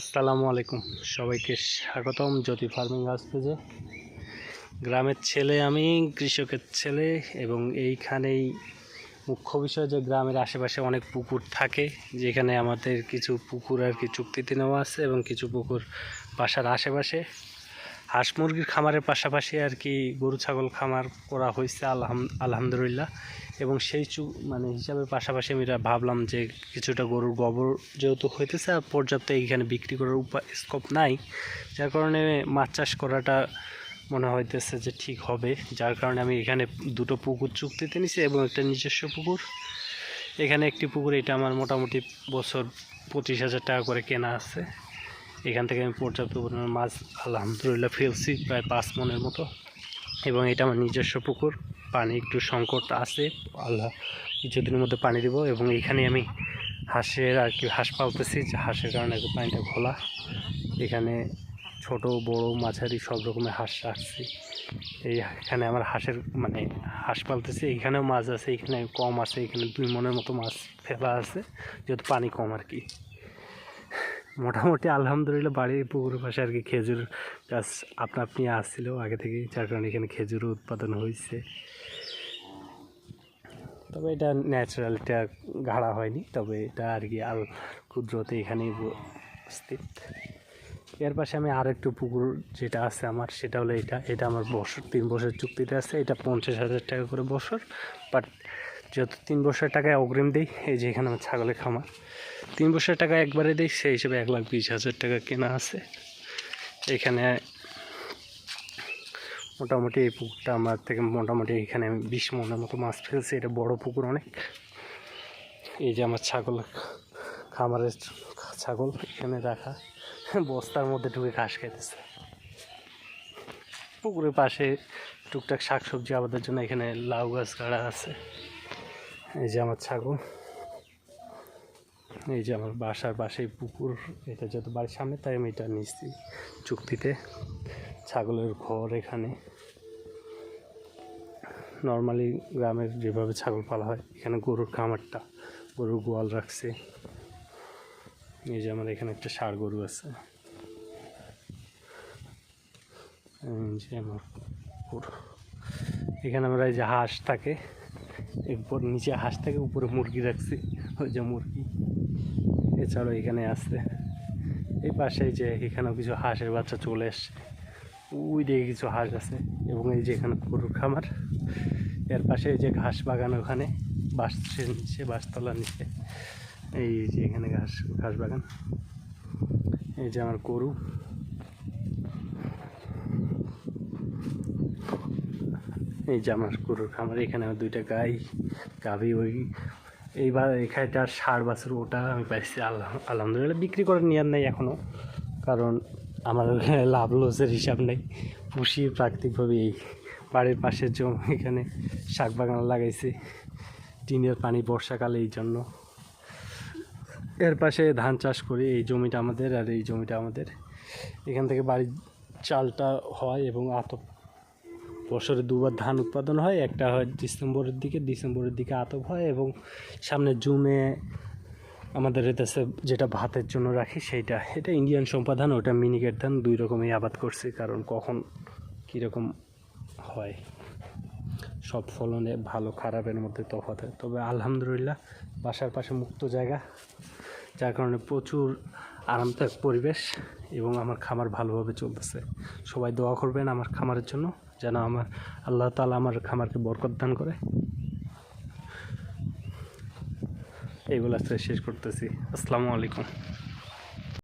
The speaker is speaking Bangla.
আসসালামু আলাইকুম। সবাইকে স্বাগতম জ্যোতি ফার্মিং হাউস গ্রামের ছেলে আমি, কৃষকের ছেলে, এবং এইখানেই মুখ্য বিষয় যে গ্রামের আশেপাশে অনেক পুকুর থাকে, যেখানে আমাদের কিছু পুকুর আর কি চুক্তিতে নেওয়া আছে এবং কিছু পুকুর বাসার আশেপাশে। হাঁস মুরগির খামারের পাশাপাশি আর কি গরু, ছাগল খামার করা হয়েছে, আলহাম, আলহামদুলিল্লাহ। এবং সেই চু মানে হিসাবের পাশাপাশি আমি ভাবলাম যে কিছুটা গরুর গোবর যেহেতু হইতেছে, আর পর্যাপ্ত এইখানে বিক্রি করার উপায় স্কোপ নাই। যার কারণে মাছ চাষ করাটা মনে হইতেছে যে ঠিক হবে। যার কারণে আমি এখানে দুটো পুকুর চুক্তিতে নিছি এবং একটা নিজস্ব পুকুর। এখানে একটি পুকুর এটা আমার মোটামুটি বছর পঁচিশ হাজার টাকা করে কেনা আছে। এখান থেকে আমি পর্যাপ্ত পরিমাণ মাছ, আলহামদুলিল্লাহ, ফেলছি, প্রায় পাঁচ মনের মতো। এবং এটা আমার নিজস্ব পুকুর, পানি একটু সংকট আছে। আল্লাহ কিছুদিনের মধ্যে পানি দেবো এবং এখানে আমি হাঁসের আর কি হাঁস পালতেছি, যে হাঁসের কারণে পানিটা খোলা এখানে ছোট, বড়, মাঝারি সব রকমের হাঁস রাখছি। এই এখানে আমার হাঁসের মানে হাঁস পালতেছি, এখানেও মাছ আছে, এখানে কম আছে, এখানে দুই মনের মতো মাছ ফেলা আছে, যেহেতু পানি কম আর কি। মোটামুটি আলহামদুলিল্লাহ বাড়ির পুকুরের পাশে আর কি খেজুর গাছ আপনা আপনি আসছিল। আগে থেকে যার কারণে এখানে খেজুর উৎপাদন হয়েছে তবে এটা ন্যাচারাল এটা গাড়া হয়নি, তবে এটা আর কি আল ক্ষুদ্রতে এখানেই উপস্থিত। এর পাশে আমি আর একটু পুকুর যেটা আছে আমার, সেটা হলো এটা। এটা আমার বছর, তিন বছর চুক্তিতে আছে। এটা পঞ্চাশ হাজার টাকা করে বছর বাট যেহেতু তিন বছর টাকায় অগ্রিম দিই, এই যে এখানে আমার ছাগলের খামার। তিন বছর টাকা একবারে দিই, সেই হিসেবে এক লাখ বিশ হাজার টাকা কেনা আছে। এখানে মোটামুটি এই পুকুরটা আমার থেকে মোটামুটি এখানে আমি বিশ মনের মতো মাছ ফেলছি। এটা বড় পুকুর অনেক। এই যে আমার ছাগল, খামারের ছাগল এখানে রাখা। বস্তার মধ্যে ঢুকে ঘাস খাইতেছে। পুকুরের পাশে টুকটাক শাকসবজি আবাদের জন্য এখানে লাউ গাছ গাড়া আছে। এই যে আমার ছাগল। এই যে আমার বাসার বাসায় পুকুর, এটা যত বাড়ির সামনে, তাই আমি এটা নিচ্ছি চুক্তিতে ছাগলের ঘর এখানে। নর্মালি গ্রামের যেভাবে ছাগল পালা হয়, এখানে গরুর খামারটা, গরুর গোয়াল রাখছে। এই যে আমার এখানে একটা ষাড় গরু আছে। যে আমার পুকুর। এখানে আমরা এই যে হাঁস থাকে এরপর নিচে হাঁস থেকে উপরে মুরগি রাখছি। ওই যে মুরগি। এছাড়াও এখানে আছে এই পাশে যে এখানেও কিছু হাঁসের বাচ্চা চলে এসছে। ওই দিকে কিছু হাঁস আছে এবং এই যে এখানে গরুর খামার। এর পাশে এই যে ঘাস বাগান ওখানে, বাঁশের নিচে, বাঁশতলার নিচে। এই যে এখানে ঘাস ঘাস বাগান। এই যে আমার গরু। এই যে আমার গরুর খামার, এখানে আমার দুইটা গাই, গাভি, ওই। এইবার এখানটা ষাট বছর ওটা আমি পাইছি আল্লাহ আলহামদুলিল্লাহ বিক্রি করে নেওয়ার নেই এখনও কারণ আমার লাভ লসের হিসাব নেই। পুষি প্রাকৃতিকভাবে এই বাড়ির পাশের জমি, এখানে শাক বাগান লাগাইছি। টিনের পানি বর্ষাকালে এই জন্য। এর পাশে ধান চাষ করি, এই জমিটা আমাদের আর এই জমিটা আমাদের। এখান থেকে বাড়ির চালটা হয় এবং আতপ বছরে দুবার ধান উৎপাদন হয়, একটা হয় ডিসেম্বরের দিকে ডিসেম্বরের দিকে আতপ হয় এবং সামনে জুনে আমাদের এদেশে যেটা ভাতের জন্য রাখি সেইটা। এটা ইন্ডিয়ান সম্পাদান, ওটা মিনিকেট ধান, দুই রকমই আবাদ করছি, কারণ কখন কীরকম হয়। সব ফলনে ভালো, খারাপের মধ্যে তফাৎ হয়। তবে আলহামদুলিল্লাহ, বাসার পাশে মুক্ত জায়গা, যার কারণে প্রচুর আরামদায়ক পরিবেশ এবং আমার খামার ভালোভাবে চলতেছে। সবাই দোয়া করবেন আমার খামারের জন্য। যেন আমার আল্লাহ তালা আমার খামারকে বরকত দান করে। এইগুলো আজকে শেষ করতেছি। আসসালামু আলাইকুম।